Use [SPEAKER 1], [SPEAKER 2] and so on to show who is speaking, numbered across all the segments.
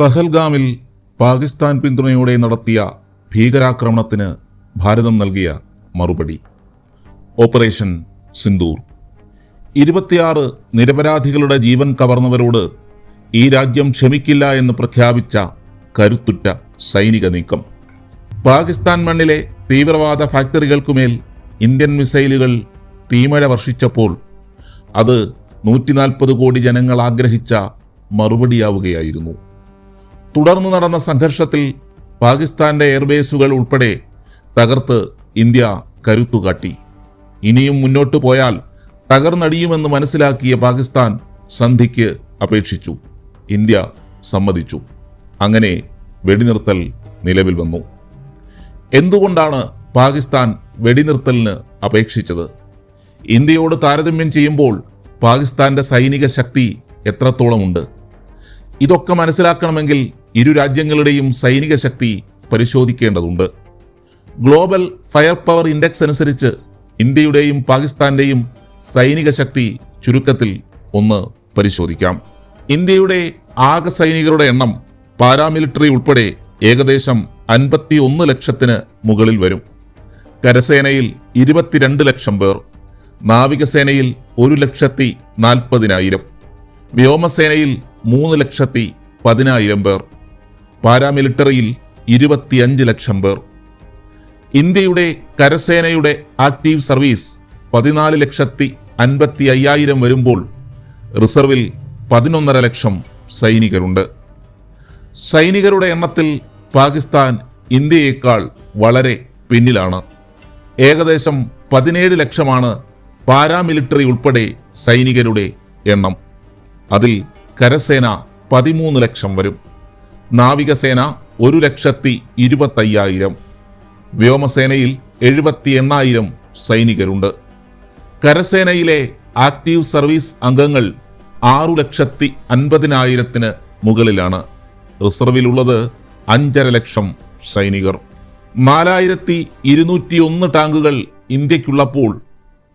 [SPEAKER 1] പഹൽഗാമിൽ പാകിസ്ഥാൻ പിന്തുണയോടെ നടത്തിയ ഭീകരാക്രമണത്തിന് ഭാരതം നൽകിയ മറുപടി. ഓപ്പറേഷൻ സിന്ദൂർ. ഇരുപത്തിയാറ് നിരപരാധികളുടെ ജീവൻ കവർന്നവരോട് ഈ രാജ്യം ക്ഷമിക്കില്ല എന്ന് പ്രഖ്യാപിച്ച കരുത്തുറ്റ സൈനിക നീക്കം. പാകിസ്ഥാൻ മണ്ണിലെ തീവ്രവാദ ഫാക്ടറികൾക്കുമേൽ ഇന്ത്യൻ മിസൈലുകൾ തീമഴ വർഷിച്ചപ്പോൾ അത് നൂറ്റി കോടി ജനങ്ങൾ ആഗ്രഹിച്ച മറുപടിയാവുകയായിരുന്നു. തുടർന്ന് നടന്ന സംഘർഷത്തിൽ പാകിസ്ഥാന്റെ എയർബേസുകൾ ഉൾപ്പെടെ തകർത്ത് ഇന്ത്യ കരുത്തുകാട്ടി. ഇനിയും മുന്നോട്ടു പോയാൽ തകർന്നടിയുമെന്ന് മനസ്സിലാക്കിയ പാകിസ്ഥാൻ സന്ധിക്ക് അപേക്ഷിച്ചു. ഇന്ത്യ സമ്മതിച്ചു. അങ്ങനെ വെടിനിർത്തൽ നിലവിൽ വന്നു. എന്തുകൊണ്ടാണ് പാകിസ്ഥാൻ വെടിനിർത്തലിന് അപേക്ഷിച്ചത്? ഇന്ത്യയോട് താരതമ്യം ചെയ്യുമ്പോൾ പാകിസ്ഥാന്റെ സൈനിക ശക്തി എത്രത്തോളമുണ്ട്? ഇതൊക്കെ മനസ്സിലാക്കണമെങ്കിൽ ഇരു രാജ്യങ്ങളുടെയും സൈനിക ശക്തി പരിശോധിക്കേണ്ടതുണ്ട്. ഗ്ലോബൽ ഫയർ പവർ ഇൻഡെക്സ് അനുസരിച്ച് ഇന്ത്യയുടെയും പാകിസ്ഥാന്റെയും സൈനിക ശക്തി ചുരുക്കത്തിൽ ഒന്ന് പരിശോധിക്കാം. ഇന്ത്യയുടെ ആകെ സൈനികരുടെ എണ്ണം പാരാമിലിറ്ററി ഉൾപ്പെടെ ഏകദേശം അൻപത്തി ഒന്ന് ലക്ഷത്തിന് മുകളിൽ വരും. കരസേനയിൽ ഇരുപത്തിരണ്ട് ലക്ഷം പേർ നാവികസേനയിൽ ഒരു ലക്ഷത്തി നാൽപ്പതിനായിരം വ്യോമസേനയിൽ മൂന്ന് ലക്ഷത്തി പതിനായിരം പേർ പാരാമിലിറ്ററിയിൽ ഇരുപത്തിയഞ്ച് ലക്ഷം പേർ. ഇന്ത്യയുടെ കരസേനയുടെ ആക്റ്റീവ് സർവീസ് പതിനാല് ലക്ഷത്തി അൻപത്തി അയ്യായിരം വരുമ്പോൾ റിസർവിൽ പതിനൊന്നര ലക്ഷം സൈനികരുണ്ട്. സൈനികരുടെ എണ്ണത്തിൽ പാകിസ്ഥാൻ ഇന്ത്യയേക്കാൾ വളരെ പിന്നിലാണ്. ഏകദേശം പതിനേഴ് ലക്ഷമാണ് പാരാമിലിറ്ററി ഉൾപ്പെടെ സൈനികരുടെ എണ്ണം. അതിൽ കരസേന പതിമൂന്ന് ലക്ഷം വരും. നാവികസേന ഒരു ലക്ഷത്തി ഇരുപത്തയ്യായിരം. വ്യോമസേനയിൽ എഴുപത്തി എണ്ണായിരം സൈനികരുണ്ട്. കരസേനയിലെ ആക്റ്റീവ് സർവീസ് അംഗങ്ങൾ ആറു ലക്ഷത്തി അൻപതിനായിരത്തിന് മുകളിലാണ്. റിസർവിലുള്ളത് അഞ്ചര ലക്ഷം സൈനികർ. നാലായിരത്തി ഇരുന്നൂറ്റി ഒന്ന് ടാങ്കുകൾ ഇന്ത്യക്കുള്ളപ്പോൾ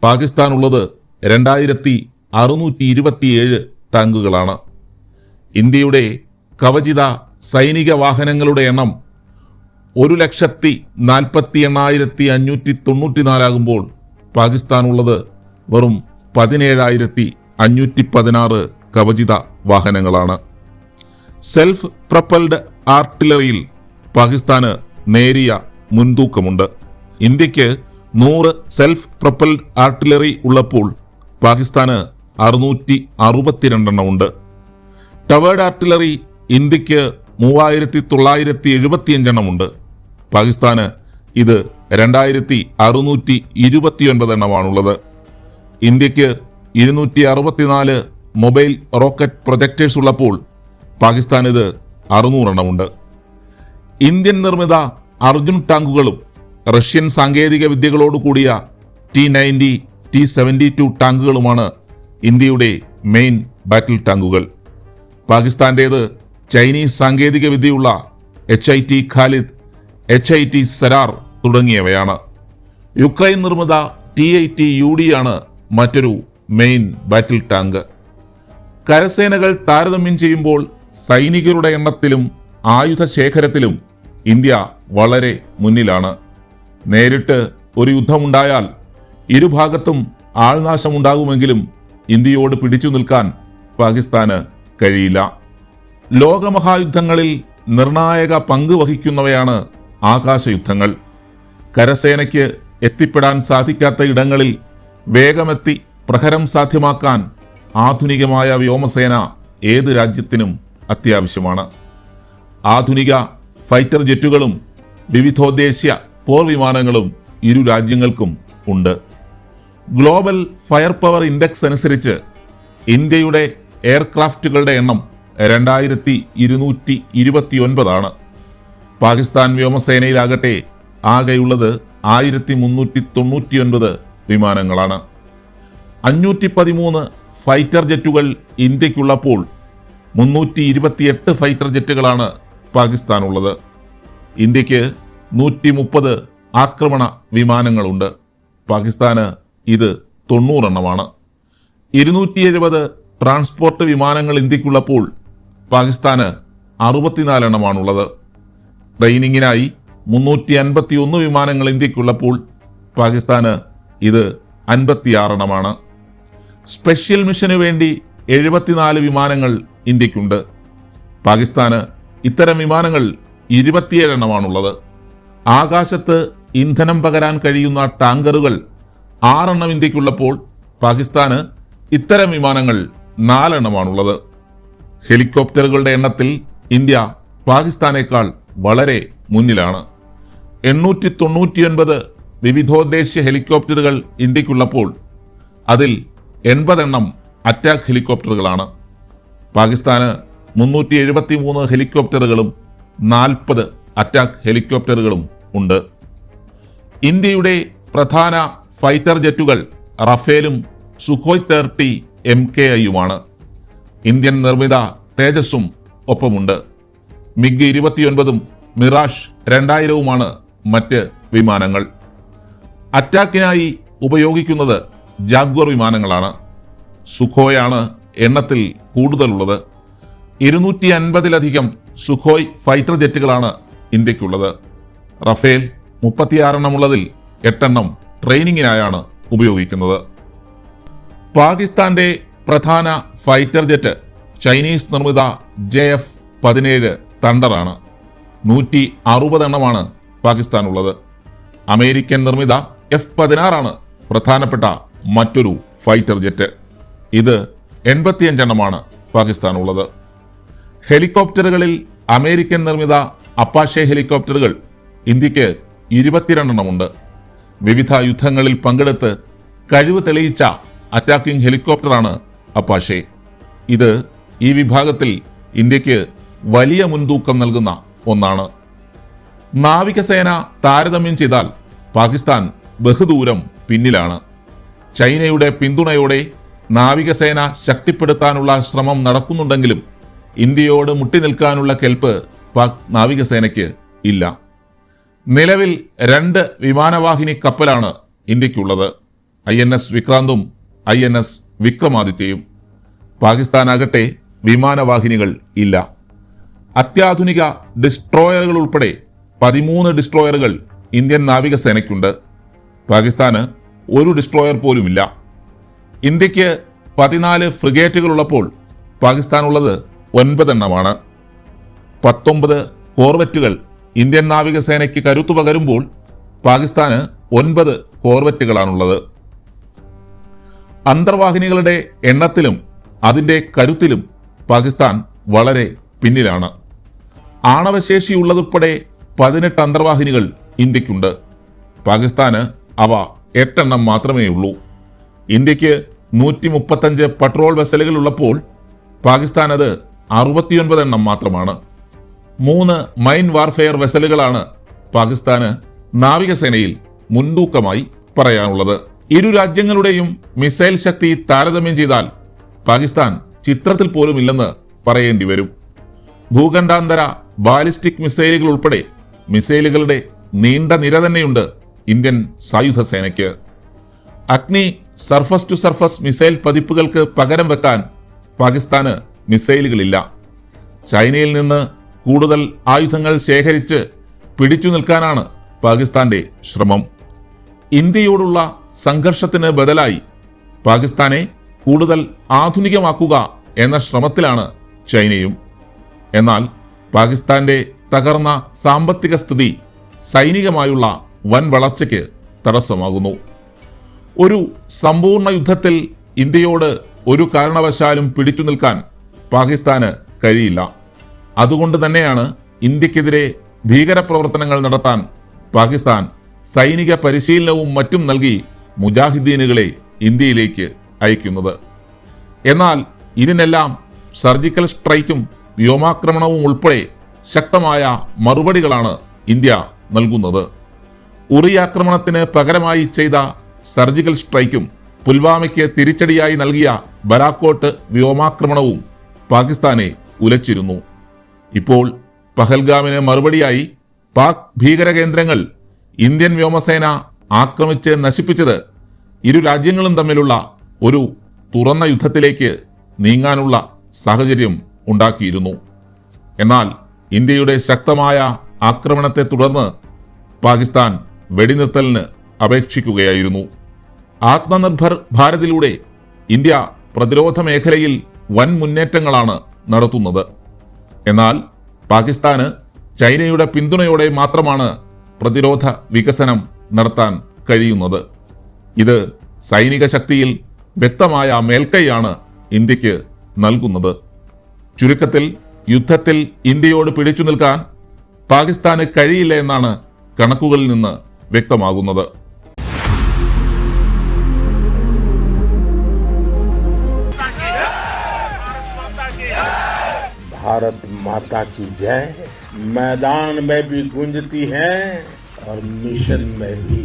[SPEAKER 1] പാകിസ്ഥാനുള്ളത് രണ്ടായിരത്തി അറുന്നൂറ്റി ഇരുപത്തിയേഴ് ടാങ്കുകളാണ്. ഇന്ത്യയുടെ കവചിത സൈനിക വാഹനങ്ങളുടെ എണ്ണം ഒരു ലക്ഷത്തി നാൽപ്പത്തി എണ്ണായിരത്തി അഞ്ഞൂറ്റി തൊണ്ണൂറ്റിനാലാകുമ്പോൾ പാകിസ്ഥാനുള്ളത് വെറും പതിനേഴായിരത്തി അഞ്ഞൂറ്റി പതിനാറ് കവചിത വാഹനങ്ങളാണ്. സെൽഫ് പ്രപ്പൽഡ് ആർട്ടിലറിയിൽ പാകിസ്ഥാന് നേരിയ മുൻതൂക്കമുണ്ട്. ഇന്ത്യയ്ക്ക് നൂറ് സെൽഫ് പ്രപ്പൽഡ് ആർട്ടിലറി ഉള്ളപ്പോൾ പാകിസ്ഥാന് അറുന്നൂറ്റി അറുപത്തിരണ്ടെണ്ണം ഉണ്ട്. ടവേർഡ് ആർട്ടിലറി ഇന്ത്യയ്ക്ക് മൂവായിരത്തി തൊള്ളായിരത്തി എഴുപത്തിയഞ്ചെണ്ണമുണ്ട് പാകിസ്ഥാന് ഇത് രണ്ടായിരത്തി അറുന്നൂറ്റി ഇരുപത്തിയൊൻപത് എണ്ണമാണുള്ളത് ഇന്ത്യയ്ക്ക് ഇരുന്നൂറ്റി അറുപത്തിനാല് മൊബൈൽ റോക്കറ്റ് പ്രൊജക്ടേഴ്സ് ഉള്ളപ്പോൾ പാകിസ്ഥാൻ ഇത് അറുന്നൂറെണ്ണമുണ്ട്. ഇന്ത്യൻ നിർമ്മിത അർജുൻ ടാങ്കുകളും റഷ്യൻ സാങ്കേതിക വിദ്യകളോട് കൂടിയ T ninety T seventy two ടാങ്കുകളുമാണ് ഇന്ത്യയുടെ മെയിൻ ബാറ്റിൽ ടാങ്കുകൾ. പാകിസ്ഥാന്റേത് ചൈനീസ് സാങ്കേതിക വിദ്യയുള്ള H I T Khalid H I T Zarrar തുടങ്ങിയവയാണ്. യുക്രൈൻ നിർമ്മിത T I T U D ആണ് മറ്റൊരു മെയിൻ ബാറ്റിൽ ടാങ്ക് കരസേനകൾ താരതമ്യം ചെയ്യുമ്പോൾ സൈനികരുടെ എണ്ണത്തിലും ആയുധ ശേഖരത്തിലും ഇന്ത്യ വളരെ മുന്നിലാണ്. നേരിട്ട് ഒരു യുദ്ധമുണ്ടായാൽ ഇരുഭാഗത്തും ആൾനാശമുണ്ടാകുമെങ്കിലും ഇന്ത്യയോട് പിടിച്ചു നിൽക്കാൻ പാകിസ്ഥാന് കഴിയില്ല. ലോകമഹായുദ്ധങ്ങളിൽ നിർണായക പങ്ക് വഹിക്കുന്നവയാണ് ആകാശയുദ്ധങ്ങൾ. കരസേനയ്ക്ക് എത്തിപ്പെടാൻ സാധിക്കാത്ത ഇടങ്ങളിൽ വേഗമെത്തി പ്രഹരം സാധ്യമാക്കാൻ ആധുനികമായ വ്യോമസേന ഏത് രാജ്യത്തിനും അത്യാവശ്യമാണ്. ആധുനിക ഫൈറ്റർ ജെറ്റുകളും വിവിധോദ്ദേശ്യ പോർ വിമാനങ്ങളും ഇരു രാജ്യങ്ങൾക്കും ഉണ്ട്. ഗ്ലോബൽ ഫയർ പവർ ഇൻഡെക്സ് അനുസരിച്ച് ഇന്ത്യയുടെ എയർക്രാഫ്റ്റുകളുടെ എണ്ണം രണ്ടായിരത്തി ഇരുന്നൂറ്റി ഇരുപത്തിയൊൻപതാണ് പാകിസ്ഥാൻ വ്യോമസേനയിലാകട്ടെ ആകെയുള്ളത് ആയിരത്തി മുന്നൂറ്റി തൊണ്ണൂറ്റിയൊൻപത് വിമാനങ്ങളാണ്. അഞ്ഞൂറ്റി പതിമൂന്ന് ഫൈറ്റർ ജെറ്റുകൾ ഇന്ത്യക്കുള്ളപ്പോൾ മുന്നൂറ്റി ഇരുപത്തിയെട്ട് ഫൈറ്റർ ജെറ്റുകളാണ് പാകിസ്ഥാനുള്ളത്. ഇന്ത്യയ്ക്ക് നൂറ്റി മുപ്പത് ആക്രമണ വിമാനങ്ങളുണ്ട്. പാകിസ്ഥാന് ഇത് തൊണ്ണൂറെണ്ണമാണ്. ഇരുന്നൂറ്റി എഴുപത് ട്രാൻസ്പോർട്ട് വിമാനങ്ങൾ ഇന്ത്യക്കുള്ളപ്പോൾ പാകിസ്ഥാന് അറുപത്തിനാലെണ്ണമാണുള്ളത്. ട്രെയിനിങ്ങിനായി മുന്നൂറ്റി അൻപത്തി ഒന്ന് വിമാനങ്ങൾ ഇന്ത്യക്കുള്ളപ്പോൾ പാകിസ്ഥാന് ഇത് അൻപത്തിയാറെണ്ണമാണ്. സ്പെഷ്യൽ മിഷനു വേണ്ടി എഴുപത്തിനാല് വിമാനങ്ങൾ ഇന്ത്യക്കുണ്ട്. പാകിസ്ഥാന് ഇത്തരം വിമാനങ്ങൾ ഇരുപത്തിയേഴെണ്ണമാണുള്ളത്. ആകാശത്ത് ഇന്ധനം പകരാൻ കഴിയുന്ന ടാങ്കറുകൾ ആറെണ്ണം ഇന്ത്യക്കുള്ളപ്പോൾ പാകിസ്ഥാന് ഇത്തരം വിമാനങ്ങൾ നാലെണ്ണമാണുള്ളത്. ഹെലികോപ്റ്ററുകളുടെ എണ്ണത്തിൽ ഇന്ത്യ പാകിസ്ഥാനേക്കാൾ വളരെ മുന്നിലാണ്. എണ്ണൂറ്റി തൊണ്ണൂറ്റിയൊൻപത് വിവിധോദ്ദേശീയ ഹെലികോപ്റ്ററുകൾ ഇന്ത്യക്കുള്ളപ്പോൾ അതിൽ എൺപതെണ്ണം അറ്റാക്ക് ഹെലികോപ്റ്ററുകളാണ്. പാകിസ്ഥാന് മുന്നൂറ്റി എഴുപത്തി മൂന്ന് ഹെലികോപ്റ്ററുകളും നാൽപ്പത് അറ്റാക്ക് ഹെലികോപ്റ്ററുകളും ഉണ്ട്. ഇന്ത്യയുടെ പ്രധാന ഫൈറ്റർ ജെറ്റുകൾ റഫേലും സുഖോയ് തേർട്ടി എം കെ ഐയുമാണ്. ഇന്ത്യൻ നിർമ്മിത തേജസ്സും ഒപ്പമുണ്ട്. മിഗ് ഇരുപത്തിയൊൻപതും മിറാഷ് രണ്ടായിരവുമാണ് മറ്റ് വിമാനങ്ങൾ. അറ്റാക്കിനായി ഉപയോഗിക്കുന്നത് ജാഗ്വർ വിമാനങ്ങളാണ്. സുഖോയാണ് എണ്ണത്തിൽ കൂടുതലുള്ളത്. ഇരുന്നൂറ്റി അൻപതിലധികം സുഖോയ് ഫൈറ്റർ ജെറ്റുകളാണ് ഇന്ത്യക്കുള്ളത്. റഫേൽ മുപ്പത്തിയാറെണ്ണമുള്ളതിൽ എട്ടെണ്ണം ട്രെയിനിങ്ങിനായാണ് ഉപയോഗിക്കുന്നത്. പാകിസ്ഥാന്റെ പ്രധാന ഫൈറ്റർ ജെറ്റ് ചൈനീസ് നിർമ്മിത ജെ എഫ് പതിനേഴ് തണ്ടറാണ്. നൂറ്റി അറുപതെണ്ണമാണ് പാകിസ്ഥാനുള്ളത്. അമേരിക്കൻ നിർമ്മിത എഫ് പതിനാറാണ് പ്രധാനപ്പെട്ട മറ്റൊരു ഫൈറ്റർ ജെറ്റ്. ഇത് എൺപത്തിയഞ്ചെണ്ണമാണ് പാകിസ്ഥാനുള്ളത്. ഹെലികോപ്റ്ററുകളിൽ അമേരിക്കൻ നിർമ്മിത അപ്പാഷെ ഹെലികോപ്റ്ററുകൾ ഇന്ത്യയ്ക്ക് ഇരുപത്തിരണ്ടെണ്ണമുണ്ട് വിവിധ യുദ്ധങ്ങളിൽ പങ്കെടുത്ത് കഴിവ് തെളിയിച്ച അറ്റാക്കിംഗ് ഹെലികോപ്റ്ററാണ് അപ്പാഷെ. ഇത് ഈ വിഭാഗത്തിൽ ഇന്ത്യയ്ക്ക് വലിയ മുൻതൂക്കം നൽകുന്ന ഒന്നാണ്. നാവികസേന താരതമ്യം ചെയ്താൽ പാകിസ്ഥാൻ ബഹുദൂരം പിന്നിലാണ്. ചൈനയുടെ പിന്തുണയോടെ നാവികസേന ശക്തിപ്പെടുത്താനുള്ള ശ്രമം നടക്കുന്നുണ്ടെങ്കിലും ഇന്ത്യയോട് മുട്ടി നിൽക്കാനുള്ള കെൽപ്പ് പാക് നാവികസേനയ്ക്ക് ഇല്ല. നിലവിൽ രണ്ട് വിമാനവാഹിനി കപ്പലാണ് ഇന്ത്യക്കുള്ളത്. ഐ എൻ എസ് വിക്രാന്തും ഐ എൻ എസ് വിക്രമാദിത്യയും. പാകിസ്ഥാനാകട്ടെ വിമാനവാഹിനികൾ ഇല്ല. അത്യാധുനിക ഡിസ്ട്രോയറുകൾ ഉൾപ്പെടെ പതിമൂന്ന് ഡിസ്ട്രോയറുകൾ ഇന്ത്യൻ നാവികസേനയ്ക്കുണ്ട്. പാകിസ്ഥാന് ഒരു ഡിസ്ട്രോയർ പോലുമില്ല. ഇന്ത്യയ്ക്ക് പതിനാല് ഫ്രിഗേറ്റുകൾ ഉള്ളപ്പോൾ പാകിസ്ഥാനുള്ളത് ഒൻപതെണ്ണമാണ്. പത്തൊമ്പത് കോർവെറ്റുകൾ ഇന്ത്യൻ നാവികസേനയ്ക്ക് കരുത്തു പകരുമ്പോൾ പാകിസ്ഥാന് ഒൻപത് കോർവെറ്റുകളാണുള്ളത്. അന്തർവാഹിനികളുടെ എണ്ണത്തിലും അതിന്റെ കരുത്തിലും പാകിസ്ഥാൻ വളരെ പിന്നിലാണ്. ആണവശേഷിയുള്ളതുൾപ്പെടെ പതിനെട്ട് അന്തർവാഹിനികൾ ഇന്ത്യക്കുണ്ട്. പാകിസ്ഥാന് അവ എട്ടെണ്ണം മാത്രമേ ഉള്ളൂ. ഇന്ത്യയ്ക്ക് നൂറ്റി മുപ്പത്തഞ്ച് പട്രോൾ വെസലുകൾ ഉള്ളപ്പോൾ പാകിസ്ഥാൻ അത് അറുപത്തിയൊൻപത് എണ്ണം മാത്രമാണ്. മൂന്ന് മൈൻ വാർഫെയർ വെസലുകളാണ് പാകിസ്ഥാന് നാവികസേനയിൽ മുൻതൂക്കമായി പറയാനുള്ളത്. ഇരു രാജ്യങ്ങളുടെയും മിസൈൽ ശക്തി താരതമ്യം ചെയ്താൽ പാകിസ്ഥാൻ ചിത്രത്തിൽ പോലും ഇല്ലെന്ന് പറയേണ്ടി വരും ഭൂഖണ്ഡാന്തര ബാലിസ്റ്റിക് മിസൈലുകൾ ഉൾപ്പെടെ മിസൈലുകളുടെ നീണ്ട നിര തന്നെയുണ്ട് ഇന്ത്യൻ സായുധ സേനയ്ക്ക് Agni surface to surface missile പതിപ്പുകൾക്ക് പകരം വെക്കാൻ പാകിസ്ഥാന് മിസൈലുകളില്ല. ചൈനയിൽ നിന്ന് കൂടുതൽ ആയുധങ്ങൾ ശേഖരിച്ച് പിടിച്ചു നിൽക്കാനാണ് പാകിസ്ഥാന്റെ ശ്രമം. ഇന്ത്യയോടുള്ള സംഘർഷത്തിന് ബദലായി പാകിസ്ഥാനെ കൂടുതൽ ആധുനികമാക്കുക എന്ന ശ്രമത്തിലാണ് ചൈനയും. എന്നാൽ പാകിസ്ഥാന്റെ തകർന്ന സാമ്പത്തിക സ്ഥിതി സൈനികമായുള്ള വൻ വളർച്ചയ്ക്ക് തടസ്സമാകുന്നു. ഒരു സമ്പൂർണ യുദ്ധത്തിൽ ഇന്ത്യയോട് ഒരു കാരണവശാലും പിടിച്ചു നിൽക്കാൻ പാകിസ്ഥാന് കഴിയില്ല. അതുകൊണ്ട് തന്നെയാണ് ഇന്ത്യക്കെതിരെ ഭീകരപ്രവർത്തനങ്ങൾ നടത്താൻ പാകിസ്ഥാൻ സൈനിക പരിശീലനവും മറ്റും നൽകി മുജാഹിദ്ദീനുകളെ ഇന്ത്യയിലേക്ക് അയക്കുന്നത്. എന്നാൽ ഇതിനെല്ലാം സർജിക്കൽ സ്ട്രൈക്കും വ്യോമാക്രമണവും ഉൾപ്പെടെ ശക്തമായ മറുപടികളാണ് ഇന്ത്യ നൽകുന്നത്. ഉറി ആക്രമണത്തിന് പകരമായി ചെയ്ത സർജിക്കൽ സ്ട്രൈക്കും പുൽവാമയ്ക്ക് തിരിച്ചടിയായി നൽകിയ ബരാക്കോട്ട് വ്യോമാക്രമണവും പാകിസ്ഥാനെ ഉലച്ചിരുന്നു. ഇപ്പോൾ പഹൽഗാമിന് മറുപടിയായി പാക് ഭീകര കേന്ദ്രങ്ങൾ ഇന്ത്യൻ വ്യോമസേന ആക്രമിച്ച് നശിപ്പിച്ചത് ഇരു രാജ്യങ്ങളും തമ്മിലുള്ള ഒരു തുറന്ന യുദ്ധത്തിലേക്ക് നീങ്ങാനുള്ള സാഹചര്യം ഉണ്ടാക്കിയിരുന്നു. എന്നാൽ ഇന്ത്യയുടെ ശക്തമായ ആക്രമണത്തെ തുടർന്ന് പാകിസ്ഥാൻ വെടിനിർത്തലിന് അപേക്ഷിക്കുകയായിരുന്നു. ആത്മനിർഭർ ഭാരതിലൂടെ ഇന്ത്യ പ്രതിരോധ മേഖലയിൽ വൻ മുന്നേറ്റങ്ങളാണ് നടത്തുന്നത്. എന്നാൽ പാകിസ്ഥാന് ചൈനയുടെ പിന്തുണയോടെ മാത്രമാണ് പ്രതിരോധ വികസനം നടത്താൻ കഴിയുന്നത്. ഇത് സൈനിക ശക്തിയിൽ വ്യക്തമായ മേൽക്കൈയാണ് ഇന്ത്യക്ക് നൽകുന്നത് ചുരുക്കത്തിൽ യുദ്ധത്തിൽ ഇന്ത്യയോട് പിടിച്ചു നിൽക്കാൻ പാകിസ്ഥാന് കഴിയില്ല എന്നാണ് കണക്കുകളിൽ നിന്ന് വ്യക്തമാകുന്നത്
[SPEAKER 2] भारत माता की जय मैदान में भी गूंजती है और मिशन में भी